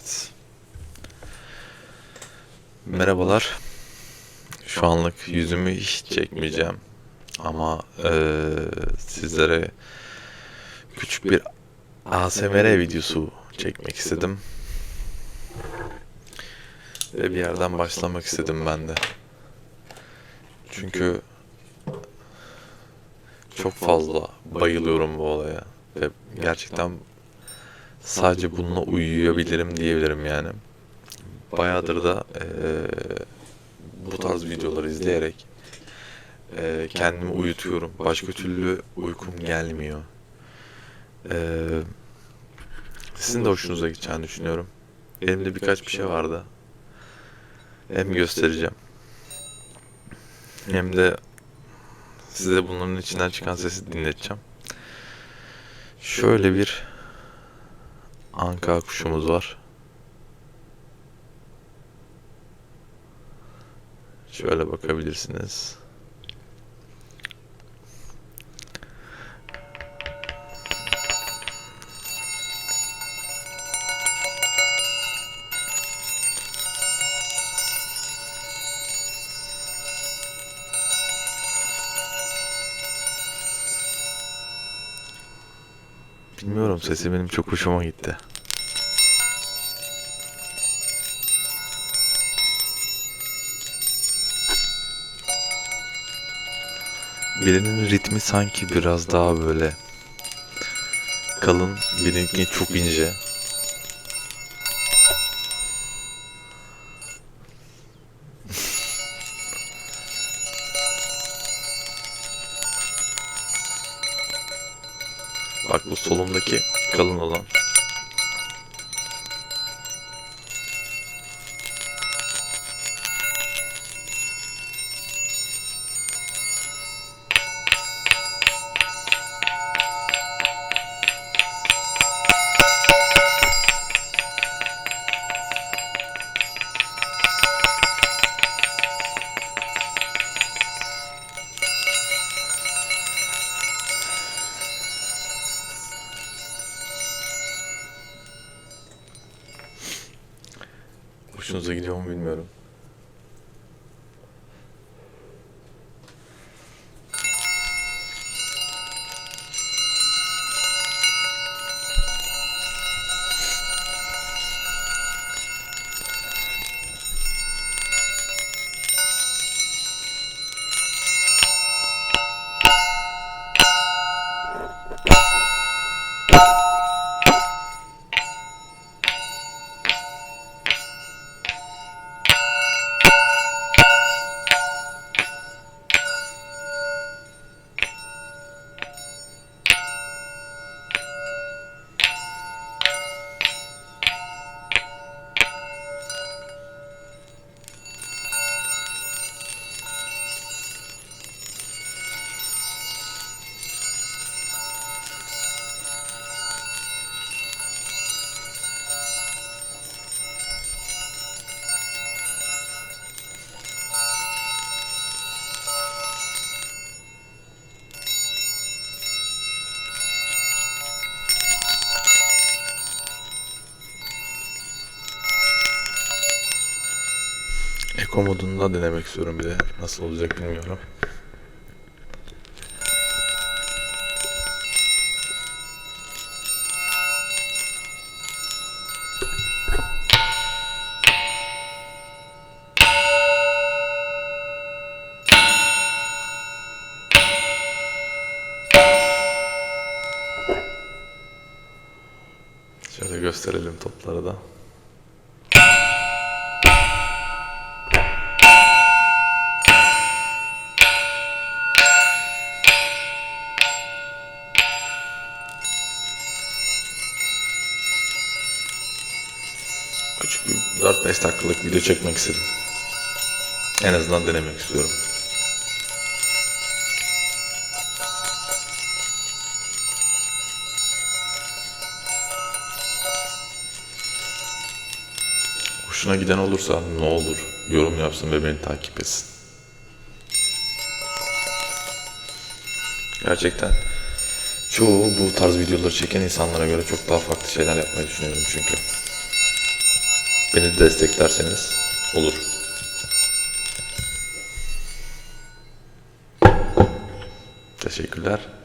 Evet. Merhabalar. Şu anlık yüzümü hiç çekmeyeceğim. Ama eee, sizlere küçük bir ASMR videosu çekmek istedim. Ve bir yerden başlamak istedim ben de. Çünkü çok fazla bayılıyorum bu olaya. Ve gerçekten sadece bununla uyuyabilirim diyebilirim yani. Bayağıdır da eee, bu tarz videoları izleyerek eee, kendimi uyutuyorum. Başka türlü uykum gelmiyor. Eee, sizin de hoşunuza gideceğini düşünüyorum. Elimde birkaç bir şey vardı. Hem göstereceğim. Hem de size bunların içinden çıkan sesi dinleteceğim. Şöyle bir anka kuşumuz var. Şöyle bakabilirsiniz. Bilmiyorum sesi benim çok hoşuma gitti. Birinin ritmi sanki biraz daha böyle kalın, birininki çok ince. Bak bu solumdaki kalın olan. Hoşunuza gidiyor mu bilmiyorum. Eko modunda denemek istiyorum bir de. Nasıl olacak bilmiyorum. Şöyle gösterelim topları da. Küçük bir 4-5 dakikalık video çekmek istedim. En azından denemek istiyorum. Hoşuna giden olursa ne olur yorum yapsın ve beni takip etsin. Gerçekten çoğu bu tarz videoları çeken insanlara göre çok daha farklı şeyler yapmayı düşünüyorum çünkü. Beni desteklerseniz olur. Teşekkürler.